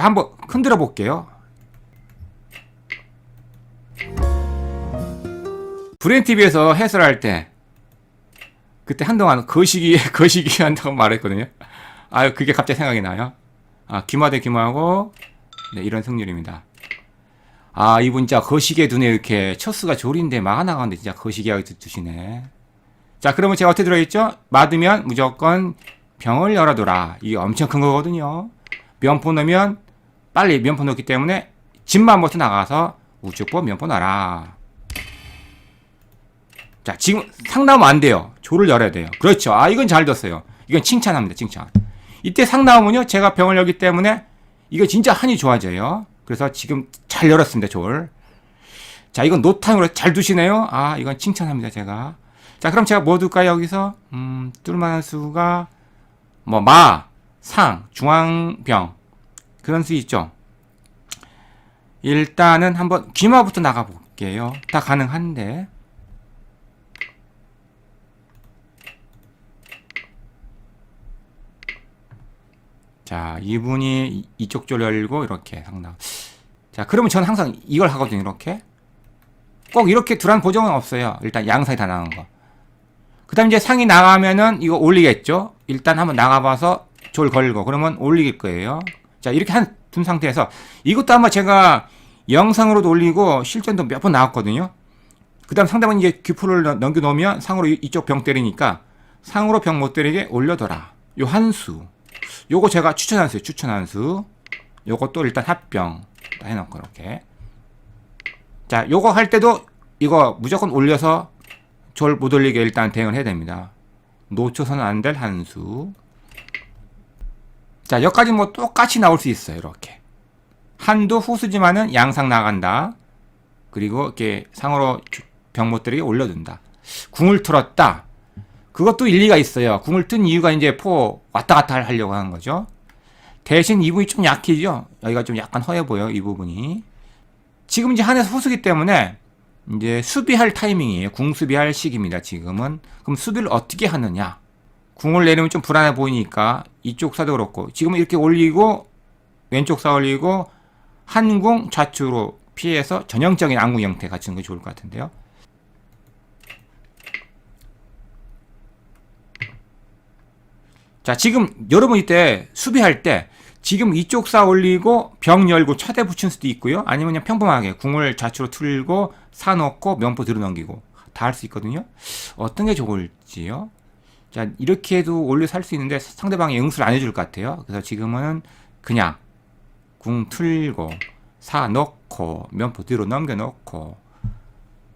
한번 흔들어 볼게요. 브랜 TV에서 해설할 때 그때 한동안 거시기 거시기 한다고 말했거든요. 아 그게 갑자기 생각이 나요. 아 귀마 대 귀마하고 네, 이런 승률입니다. 아 이분 진짜 거시기에 두네 이렇게 첫수가 졸인데 막아나가는데 진짜 거시기하게 두- 두시네. 자 그러면 제가 어떻게 들어있죠? 맞으면 무조건 병을 열어둬라. 이게 엄청 큰 거거든요. 면포 넣으면 빨리 면포 넣기 때문에 집만 버튼 나가서 우측보 면포 놔라. 자, 지금 상나오면 안 돼요. 조를 열어야 돼요. 그렇죠. 아, 이건 잘 뒀어요. 이건 칭찬합니다. 칭찬. 이때 상나오면요. 제가 병을 열기 때문에 이거 진짜 한이 좋아져요. 그래서 지금 잘 열었습니다. 조를. 자, 이건 노탄으로 잘 두시네요. 아, 이건 칭찬합니다. 제가. 자, 그럼 제가 뭐 둘까요? 여기서? 음, 뚫만한 수가 뭐 마, 상, 중앙병 그런 수 있죠. 일단은 한번 귀마부터 나가 볼게요. 다 가능한데. 자, 이분이 이- 이쪽 줄 열고 이렇게 상당. 자, 그러면 저는 항상 이걸 하거든요. 이렇게. 꼭 이렇게 두란 보정은 없어요. 일단 양상이 다 나간 거. 그 다음 이제 상이 나가면은 이거 올리겠죠? 일단 한번 나가봐서 졸 걸고 그러면 올리길 거예요. 자, 이렇게 한, 둔 상태에서 이것도 아마 제가 영상으로도 올리고 실전도 몇 번 나왔거든요. 그 다음 상대방이 이제 넘- 넘겨 놓으면 상으로 이- 이쪽 병 때리니까 상으로 병 못 때리게 올려둬라. 요 한 수. 요거 제가 추천한 수요. 추천한 수. 요것도 일단 합병. 다 해놓고 이렇게. 자, 요거 할 때도 이거 무조건 올려서 졸 못 올리게 일단 대응을 해야 됩니다. 놓쳐서는 안 될 한 수. 자, 여기까지 뭐 똑같이 나올 수 있어요. 이렇게. 한도 후수지만은 양상 나간다. 그리고 이렇게 상으로 병못 들이게 올려둔다. 궁을 틀었다. 그것도 일리가 있어요. 궁을 튼 이유가 이제 포 왔다 갔다 하려고 하는 거죠. 대신 이 부분이 좀 약해죠. 여기가 좀 약간 허해 보여 이 부분이. 지금 이제 한해서 후수기 때문에 이제 수비할 타이밍이에요. 궁 수비할 시기입니다. 지금은. 그럼 수비를 어떻게 하느냐? 궁을 내리면 좀 불안해 보이니까 이쪽 사도 그렇고 지금은 이렇게 올리고 왼쪽 사 올리고 한궁 좌측으로 피해서 전형적인 안궁 형태 갖추는 게 좋을 것 같은데요. 자, 지금 여러분 이때 수비할 때 지금 이쪽 사 올리고 병 열고 차대 붙일 수도 있고요. 아니면 그냥 평범하게 궁을 좌측으로 틀고 사 넣고 면포 들어 넘기고 다 할 수 있거든요. 어떤 게 좋을지요? 자, 이렇게 해도 올려 살수 있는데 상대방이 응수를 안 해줄 것 같아요. 그래서 지금은 그냥 궁 틀고 사 넣고 면포 뒤로 넘겨 놓고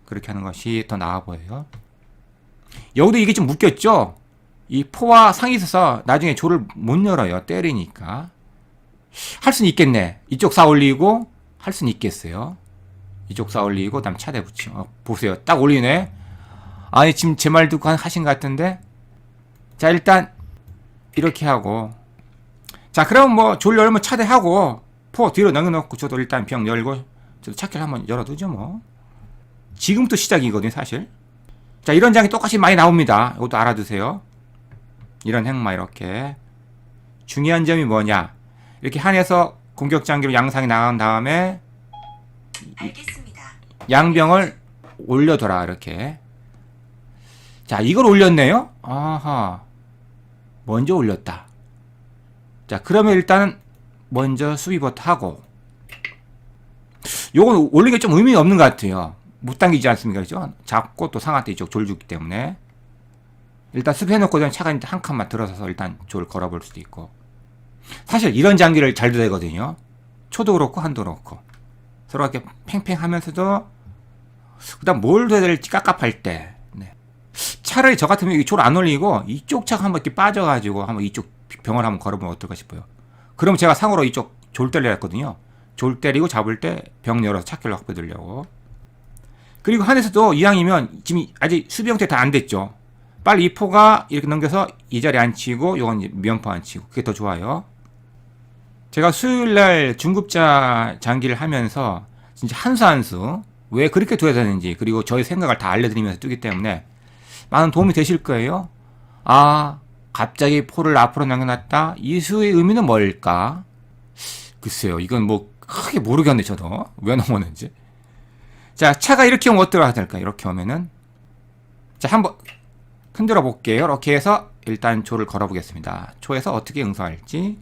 그렇게 하는 것이 더 나아 보여요. 여기도 이게 좀 묶였죠? 이 포와 상이 있어서 나중에 조를 못 열어요. 때리니까. 할 수는 있겠네. 이쪽 사 올리고 할 수는 있겠어요. 이쪽 사 올리고 다음 차대 붙여. 어, 보세요. 딱 올리네. 아니 지금 제 말 듣고 한- 하신 것 같은데. 자 일단 이렇게 하고. 자 그럼 뭐 졸 열면 차대하고 포 뒤로 넘겨놓고 저도 일단 병 열고 저도 차키를 한번 열어두죠 뭐. 지금부터 시작이거든요 사실. 자 이런 장이 똑같이 많이 나옵니다. 이것도 알아두세요. 이런 행마 이렇게 중요한 점이 뭐냐 이렇게 한에서 공격 장기로 양상이 나간 다음에 알겠습니다. 양병을 올려둬라 이렇게 자 이걸 올렸네요. 아하. 먼저 올렸다. 자 그러면 일단은 먼저 수비부터 하고. 요건 올리기 좀 의미가 없는 것 같아요. 못 당기지 않습니까? 그죠? 잡고 또 상한테 이쪽 졸 주기 때문에. 일단 수비해놓고 그냥 차가 한 칸만 들어서서 일단 졸 걸어볼 수도 있고. 사실 이런 장기를 잘 되거든요. 초도 그렇고 한도 그렇고. 서로 이렇게 팽팽하면서도 그다음 뭘 해야 될지 깝깝할 때. 네. 차라리 저 같으면 이졸 안 올리고 이쪽 차가 한번 이렇게 빠져가지고 한번 이쪽 병을 한번 걸어보면 어떨까 싶어요. 그럼 제가 상으로 이쪽 졸 때려 했거든요. 졸 때리고 잡을 때 병 열어서 차키를 확보해두려고. 그리고 한에서도 이왕이면 지금 아직 수비 형태 다 안 됐죠. 빨리 이 포가 이렇게 넘겨서 이 자리에 앉히고 요건 이제 면포 앉히고 그게 더 좋아요. 제가 수요일 날 중급자 장기를 하면서 진짜 한 수 한 수 왜 그렇게 둬야 되는지 그리고 저의 생각을 다 알려드리면서 뜨기 때문에 많은 도움이 되실 거예요. 아 갑자기 포를 앞으로 남겨놨다 이 수의 의미는 뭘까? 글쎄요, 이건 뭐 크게 모르겠네 저도 왜 넘었는지. 자, 차가 이렇게 오면 어떻게 해야 될까? 이렇게 오면은 자 한번 흔들어 볼게요. 이렇게 해서 일단 조를 걸어 보겠습니다. 초에서 어떻게 응수할지.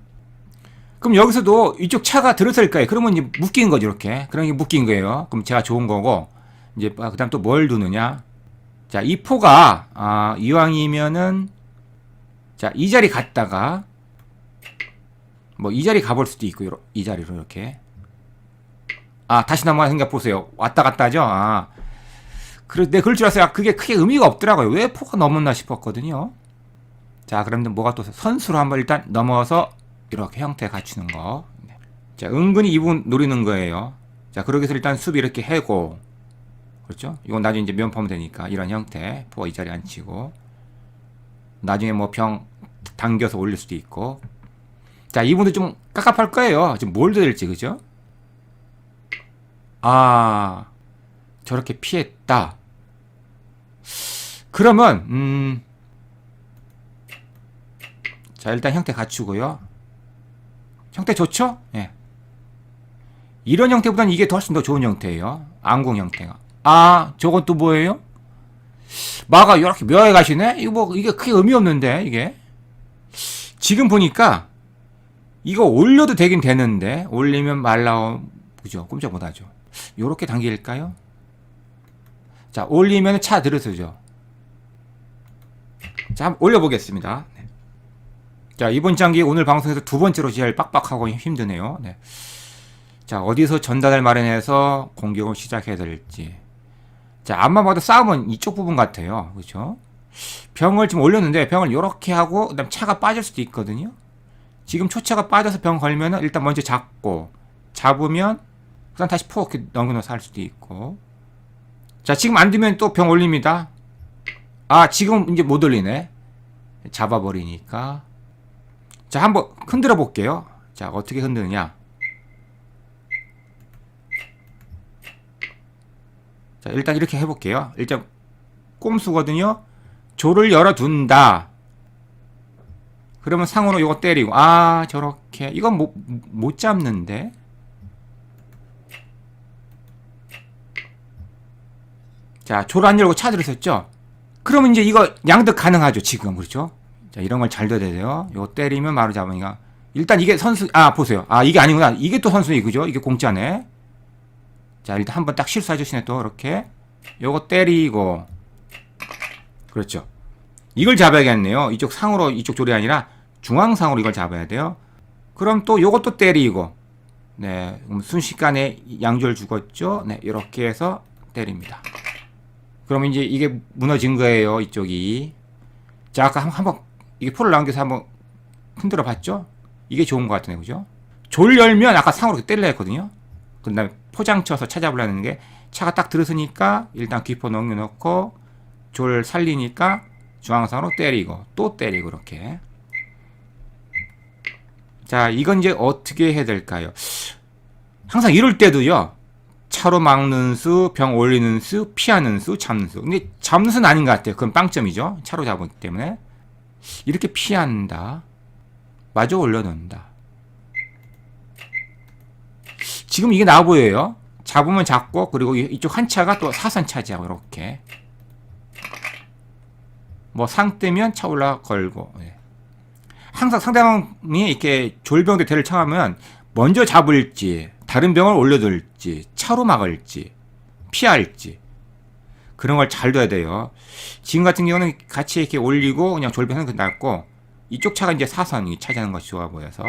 그럼 여기서도 이쪽 차가 들어설 거예요. 그러면 이제 묶인 거죠, 이렇게. 그럼 이게 묶인 거예요. 그럼 제가 좋은 거고 이제 아, 그다음 또 뭘 두느냐? 자, 이 포가 아, 이왕이면은 자, 이 자리 갔다가 뭐 이 자리 가볼 수도 있고 요러- 이 자리로 이렇게. 아 다시 넘어가 생각 보세요. 왔다 갔다 하죠? 아. 그래 네 그럴 줄 알았어요. 아, 그게 크게 의미가 없더라고요. 왜 포가 넘었나 싶었거든요. 자 그러면 뭐가 또 선수로 한번 일단 넘어서 이렇게 형태 갖추는 거. 네. 자 은근히 이분 노리는 거예요. 자 그러기 위해서 일단 수비 이렇게 해고 그렇죠 이건 나중에 이제 면포하면 되니까 이런 형태 포가 이 자리에 앉히고 나중에 뭐 병 당겨서 올릴 수도 있고 자, 이분도 좀 깝깝할 거예요. 지금 뭘 될지, 그죠? 아, 저렇게 피했다. 그러면, 음, 자, 일단 형태 갖추고요. 형태 좋죠? 예. 이런 형태보다는 이게 더 훨씬 더 좋은 형태예요. 앙궁 형태가. 아, 또 뭐예요? 마가 이렇게 묘하게 가시네? 이거 뭐, 이게 크게 의미 없는데, 이게. 지금 보니까, 이거 올려도 되긴 되는데 올리면 말라오 그죠 꼼짝 못하죠 요렇게 당길까요 자 올리면 차 들어서죠 자 한번 올려보겠습니다 네. 자 이번 장기 오늘 방송에서 두 번째로 제일 빡빡하고 힘드네요 네. 자 어디서 전단을 마련해서 공격을 시작해야 될지 자 봐도 싸움은 이쪽 부분 같아요. 그죠? 병을 지금 올렸는데 병을 요렇게 하고 그다음 차가 빠질 수도 있거든요. 지금 초차가 빠져서 병 걸면은 일단 먼저 잡고 잡으면 그다음 다시 포 이렇게 넘겨놓아서 할 수도 있고. 자 지금 안 되면 또 병 올립니다. 아 지금 이제 못 올리네. 잡아버리니까. 자 한번 흔들어 볼게요. 자 어떻게 흔드느냐 자 일단 이렇게 해볼게요. 일단 꼼수거든요. 조를 열어둔다. 그러면 상으로 요거 때리고 아 저렇게. 이건 못, 못 잡는데? 자 조를 안 열고 차 들었었죠? 그러면 이제 이거 양득 가능하죠 지금 그렇죠? 자 이런 걸 잘 둬야 돼요. 요거 때리면 바로 잡으니까. 일단 이게 선수 아 보세요. 아 이게 아니구나. 이게 또 선수이 그죠? 이게 공짜네 자 일단 한번 딱 실수해 주시네 또 이렇게 요거 때리고 그렇죠 이걸 잡아야겠네요. 이쪽 상으로 이쪽 조리 아니라 중앙상으로 이걸 잡아야 돼요. 그럼 또 요것도 때리고 네, 순식간에 양절 죽었죠. 네, 이렇게 해서 때립니다. 그럼 이제 이게 무너진 거예요. 이쪽이. 자, 아까 한- 한번 이게 포를 남겨서 한번 흔들어 봤죠? 이게 좋은 것 같네, 그죠? 졸 열면 아까 상으로 때리려 했거든요. 그 다음에 포장 쳐서 찾아보려는 게 차가 딱 들어서니까 일단 귀포 넘겨놓고 졸 살리니까 중앙상으로 때리고 또 때리고 이렇게. 자 이건 이제 어떻게 해야 될까요? 항상 이럴 때도요. 차로 막는 수, 병 올리는 수, 피하는 수, 잡는 수. 근데 잡는 수는 아닌 것 같아요. 그건 빵점이죠. 차로 잡았기 때문에. 이렇게 피한다. 마저 올려놓는다 지금 이게 나와 보여요. 잡으면 잡고 그리고 이- 이쪽 한 차가 또 사선 차지하고 이렇게. 뭐 상 뜨면 차 올라 걸고 예. 항상 상대방이 이렇게 졸병대 대를 청하면 먼저 잡을지 다른 병을 올려둘지 차로 막을지 피할지. 그런 걸 잘 둬야 돼요. 지금 같은 경우는 같이 이렇게 올리고 그냥 졸병은 그 낫고 이쪽 차가 이제 사선이 차지하는 것이 좋아 보여서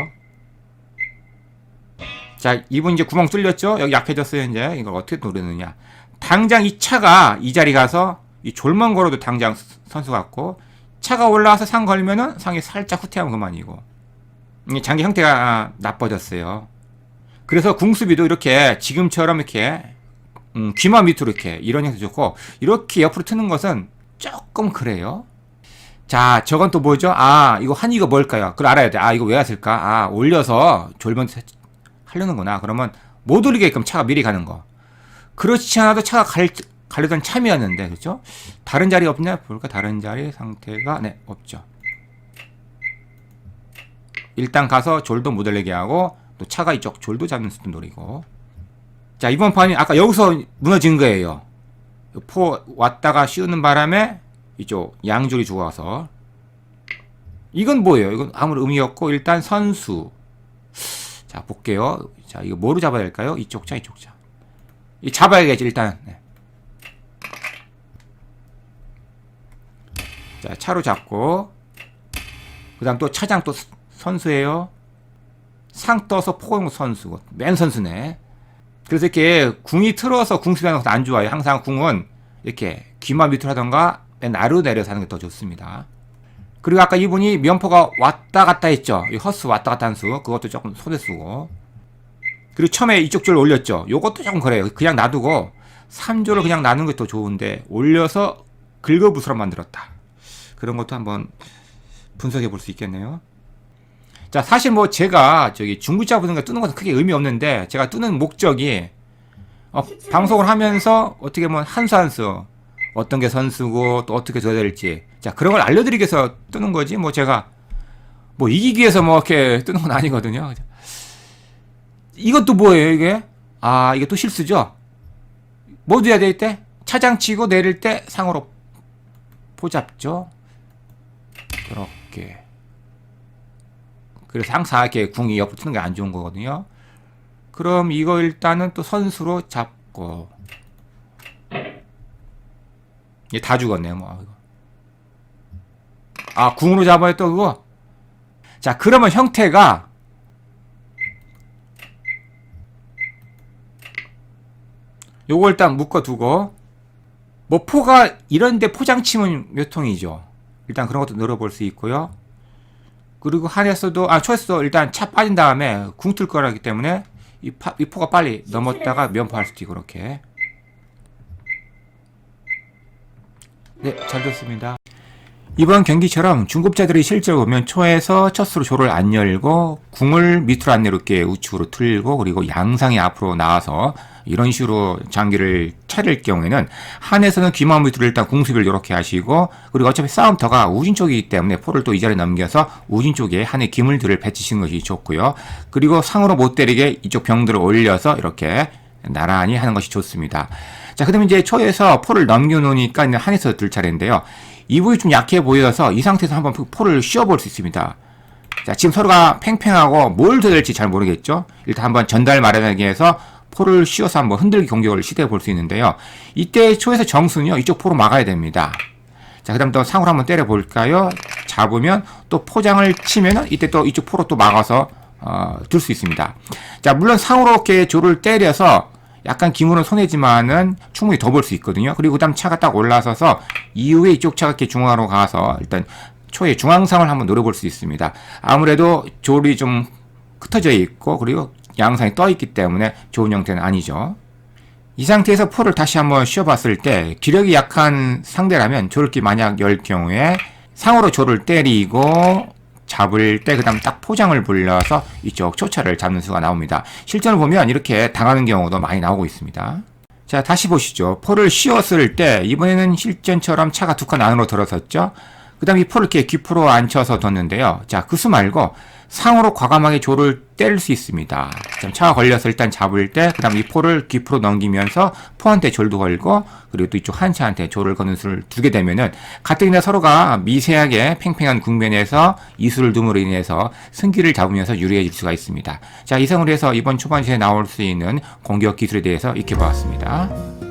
자 이분 이제 구멍 뚫렸죠 여기 약해졌어요 이제 이걸 어떻게 노리느냐 당장 이 차가 이 자리 가서 이 졸만 걸어도 당장 스- 선수 같고 차가 올라와서 상 걸면은 상이 살짝 후퇴하면 그만이고 장기 형태가 아, 나빠졌어요. 그래서 궁수비도 이렇게 지금처럼 이렇게 음, 귀마 밑으로 이렇게 이런 형태 좋고 이렇게 옆으로 트는 것은 조금 그래요. 자, 저건 또 뭐죠? 아, 이거 한 이거 뭘까요? 그걸 알아야 돼. 아, 이거 왜 왔을까? 아, 올려서 졸변 하려는구나. 그러면 못 올리게끔 차가 미리 가는 거. 그렇지 않아도 차가 갈, 가려던 참이었는데, 그죠? 다른 자리 없냐? 볼까? 다른 자리 상태가, 네, 없죠. 일단 가서 졸도 못 올리게 하고, 또 차가 이쪽 졸도 잡는 수도 노리고. 자, 이번 판이 아까 여기서 무너진 거예요. 포 왔다가 씌우는 바람에 이쪽 양줄이 죽어서. 이건 뭐예요? 이건 아무 의미 없고 일단 선수. 자, 볼게요. 자, 이거 뭐로 잡아야 될까요? 이쪽 차, 이쪽 차. 이 잡아야겠지, 일단. 네. 자, 차로 잡고. 그 다음 또 차장 또 스- 선수예요. 상 떠서 포용 선수고. 맨 선수네. 그래서 이렇게 궁이 틀어서 궁 수비하는 것도 안 좋아요. 항상 궁은 이렇게 귀만 밑으로 하던가 맨 아래로 내려서 하는 게 더 좋습니다. 그리고 아까 이분이 면포가 왔다 갔다 했죠. 이 허스 왔다 갔다 한 수. 그것도 조금 손에 쓰고. 그리고 처음에 이쪽 줄 올렸죠. 요것도 조금 그래요. 그냥 놔두고 3조를 그냥 게더 좋은데 올려서 긁어부스러 만들었다. 그런 것도 한번 분석해 볼 수 있겠네요. 자, 사실 뭐 제가 저기 중구자 부는 거 뜨는 것은 크게 의미 없는데 제가 뜨는 목적이 어, 방송을 하면서 어떻게 보면 한수 한수 어떤 게 선수고 또 어떻게 둬야 될지 자 그런 걸 알려드리기 위해서 뜨는 거지 뭐 제가 뭐 이기기 위해서 뭐 이렇게 뜨는 건 아니거든요. 이것도 뭐예요 이게? 아 이게 또 실수죠? 뭐 돼야 될 때? 차장 치고 내릴 때 상으로 포잡죠? 그렇게 그래서 항상 이렇게 궁이 옆으로 트는 게 안 좋은 거거든요. 그럼 이거 일단은 또 선수로 잡고 얘 다 죽었네요 뭐. 아 궁으로 잡아야 또 그거? 자 그러면 형태가 요거 일단 묶어두고 뭐 포가 이런데 포장 치면 몇 통이죠? 일단 그런 것도 늘어볼 수 있고요. 그리고 한에서도 아 초에서도 일단 차 빠진 다음에 궁틀 거라기 때문에 이, 파, 이 포가 빨리 넘었다가 면포할 수도 있고 그렇게 네, 잘 됐습니다. 이번 경기처럼 중급자들이 실제로 보면 초에서 첫 수로 조를 안 열고 궁을 밑으로 안 내려게 우측으로 틀고 그리고 양상이 앞으로 나와서 이런 식으로 장기를 차릴 경우에는 한에서는 귀마음 밑으로 일단 궁수비를 이렇게 하시고 그리고 어차피 싸움터가 우진 쪽이기 때문에 포를 또 이 자리에 넘겨서 우진 쪽에 한의 기물들을 배치시는 것이 좋고요. 그리고 상으로 못 때리게 이쪽 병들을 올려서 이렇게 나란히 하는 것이 좋습니다. 자, 그 다음에 이제 초에서 포를 넘겨놓으니까 한에서 들 차례인데요. 이 부분이 좀 약해 보여서 이 상태에서 한번 포를 씌워볼 수 있습니다. 자, 지금 서로가 팽팽하고 뭘 더 될지 잘 모르겠죠. 일단 한번 전달 마련하기 위해서 포를 씌워서 한번 흔들기 공격을 시도해 볼 수 있는데요. 이때 초에서 정수는요, 이쪽 포로 막아야 됩니다. 자, 그 다음 또 상으로 한번 때려 볼까요? 잡으면 또 포장을 치면은 이때 또 이쪽 포로 또 막아서, 어, 들수 있습니다. 자, 물론 상으로 이렇게 조를 때려서 약간 기물은 손해지만은 충분히 더 볼 수 있거든요. 그리고 그 다음 차가 딱 올라서서 이후에 이쪽 차가 이렇게 중앙으로 가서 일단 초의 중앙상을 한번 노려볼 수 있습니다. 아무래도 조리 좀 흩어져 있고 그리고 양상이 떠 있기 때문에 좋은 형태는 아니죠. 이 상태에서 포를 다시 한번 씌워봤을 때 기력이 약한 상대라면 저렇게 만약 열 경우에 상으로 조를 때리고 잡을 때 그 다음 딱 포장을 불려서 이쪽 초차를 잡는 수가 나옵니다. 실전을 보면 이렇게 당하는 경우도 많이 나오고 있습니다. 자 다시 보시죠. 포를 씌웠을 때 이번에는 실전처럼 차가 두 칸 안으로 들어섰죠. 그 다음에 이 포를 이렇게 귀포로 앉혀서 뒀는데요. 자, 그 수 말고 상으로 과감하게 조를 때릴 수 있습니다. 자, 차가 걸려서 일단 잡을 때, 그 다음 이 포를 귀포로 넘기면서 포한테 졸도 걸고, 그리고 또 이쪽 한 차한테 조를 거는 수를 두게 되면은, 가뜩이나 서로가 미세하게 팽팽한 국면에서 이 수를 둠으로 인해서 승기를 잡으면서 유리해질 수가 있습니다. 자, 이상으로 해서 이번 초반시에 나올 수 있는 공격 기술에 대해서 익혀보았습니다.